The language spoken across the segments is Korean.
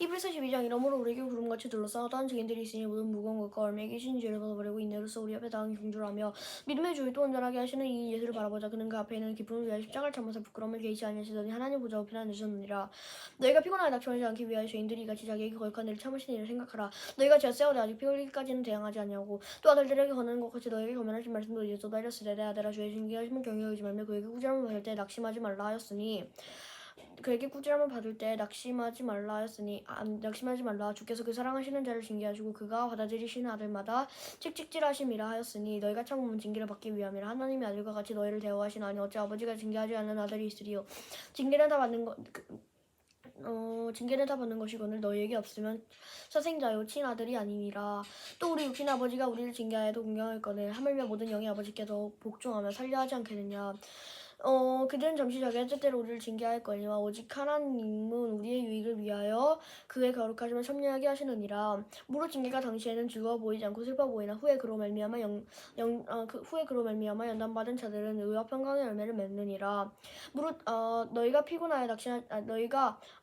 히브리서 12장 이러므로 우리에게 구름같이 둘러싸던 증인들이 있으니 모든 무거운 것과 얼매에 계신 죄를 벗어버리고 인내로서 우리 앞에 당한 경주하며 믿음의 주를 또 온전하게 하시는 이 예수를 바라보자. 그는 그 앞에 있는 기쁨을 위하여 십자가를 참아서 부끄러움을 개의치 아니하시더니 하나님 보좌 우편에 앉으셨느니라. 너희가 피곤하게 낙심하지 않기 위하여 죄인들이 같이 자기에게 거역한 일을 참으신 일을 생각하라. 너희가 죄세우되 아직 피 흘리기까지는 대항하지 아니하고 또 아들들에게 거는 것 같이 너희에게 거면하신 말씀도 이제 쏟아졌으되 내 아들아 주의 신기하심을 경외하지 말며 그에게 꾸지람을 받을 때 낙심하지 말라 하였으니 그에게 꾸지람을 받을 때 낙심하지 말라 하였으니 아, 낙심하지 말라. 주께서 그 사랑하시는 자를 징계하시고 그가 받아들이시는 아들마다 칙칙질하심이라 하였으니 너희가 참으면 징계를 받기 위함이라 하나님의 아들과 같이 너희를 대우하시나니 어찌 아버지가 징계하지 않는 아들이 있으리요? 징계는 다 받는 것 그, 어, 징계는 다 받는 것이거늘 너희에게 없으면 사생자요 친아들이 아니니라. 또 우리 육신 아버지가 우리를 징계하여도 공경할 거늘 하물며 모든 영의 아버지께서 복종하며 살려 하지 않겠느냐 어, 그들은 잠시 자기의 뜻대로 우리를 징계하였거니와 오직 하나님은 우리의 유익을 위하여 그의 거룩하심을 섭리하게 하시느니라. 무릇 징계가 당시에는 즐거워 보이지 않고 슬퍼 보이나 후에 그로 말미암아 영, 영, 어, 그 후에 그로 말미암아 연단받은 자들은 의와 평강의 열매를 맺느니라. 무릇 어, 너희가 피곤하여 낙심 아, 너희가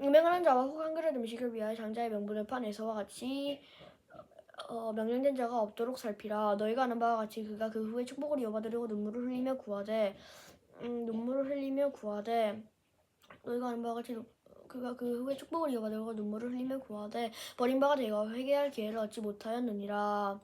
유명한 자와 혹한 그릇 음식을 위하여 장자의 명분을 판 에서와 같이 어, 명령된 자가 없도록 살피라. 너희가 아는 바와 같이 그가 그 후에 축복을 이어받으려고 눈물을 흘리며 구하되 음, 눈물을 흘리며 구하되 너희가 아는 바와 같이 노- 그가 그 후에 축복을 이어받으려고 눈물을 흘리며 구하되 버린 바가 되어 회개할 기회를 얻지 못하였느니라.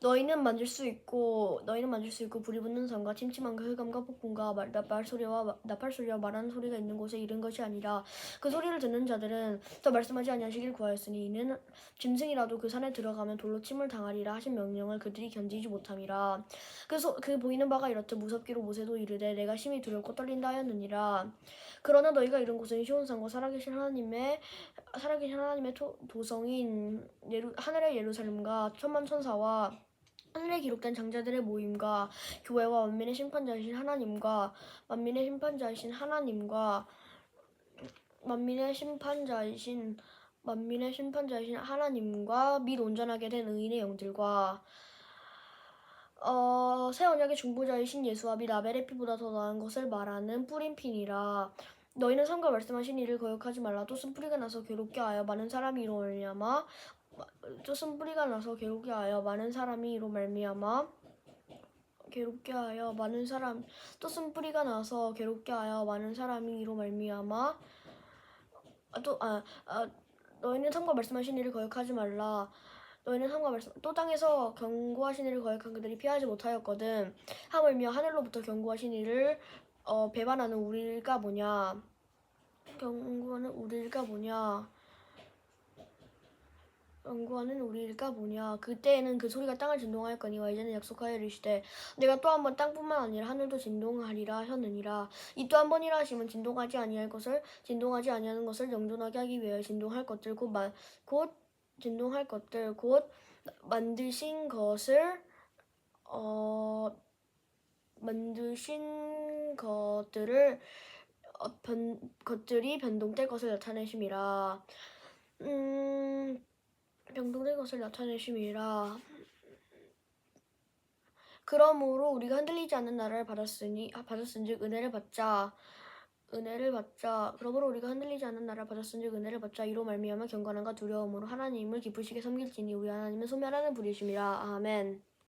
너희는 만질 수 있고 너희는 만질 수 있고 불이 붙는 산과 침침한 그 흑암과 폭풍과 말, 나팔 소리와 나팔 소리와 말하는 소리가 있는 곳에 이른 것이 아니라 그 소리를 듣는 자들은 더 말씀하지 아니하시길 구하였으니 이는 짐승이라도 그 산에 들어가면 돌로 침을 당하리라 하신 명령을 그들이 견디지 못함이라 그, 소, 그 보이는 바가 이렇듯 무섭기로 모세도 이르되 내가 심히 두렵고 떨린다 하였느니라 그러나 너희가 이른 곳은 시온산과 살아계신 하나님의 살아계신 하나님의 토, 도성인 예루, 하늘의 예루살렘과 천만 천사와 하늘에 기록된 장자들의 모임과 교회와 만민의 심판자이신 하나님과 만민의 심판자이신 하나님과 만민의 심판자이신 만민의 심판자이신 하나님과 및 온전하게 된 의인의 영들과 어, 새 언약의 중보자이신 예수와 및 아벨의 피보다 더 나은 것을 말하는 뿌린 핀이라 너희는 성과 말씀하신 이를 거역하지 말라 또 쓴뿌리가 나서 괴롭게 하여 많은 사람이 이로 말미암아 또 쓴뿌리가 나서 괴롭게 하여 많은 사람이 이로 말미암아 괴롭게 하여 많은 사람 또 쓴뿌리가 나서 괴롭게 하여 많은 사람이 이로 말미암아 아, 또, 아, 아, 너희는 성과 말씀하신 이를 거역하지 말라. 너희는 성과 말씀 또 땅에서 경고하신 이를 거역한 그들이 피하지 못하였거든. 하물며 하늘로부터 경고하신 이를 어, 배반하는 우리가 뭐냐? 경고하는 우리가 뭐냐? 경고하는 우리가 뭐냐? 그때에는 그 소리가 땅을 진동하였거니와 이제는 약속하여 이르시되 내가 또 한 번 땅뿐만 아니라 하늘도 진동하리라 하셨느니라. 이 또 한 번이라 하시면 진동하지 아니할 것을 진동하지 아니하는 것을 영존하게 하기 위하여 진동할 것들 곧, 마, 곧 진동할 것들 곧 만드신 것을 어 만드신 것들을 어, 변, 것들이 변동될 것을 나타내심이라. 음 변동될 것을 나타내심이라. 그러므로 우리가 흔들리지 않는 나라를 받았으니 아, 받았은즉 은혜를 받자. 은혜를 받자. 그러므로 우리가 흔들리지 않는 나라를 받았은즉 은혜를 받자. 이로 말미암아 경건함과 두려움으로 하나님을 기쁘시게 섬길지니 우리 하나님은 소멸하는 분이심이라. 아멘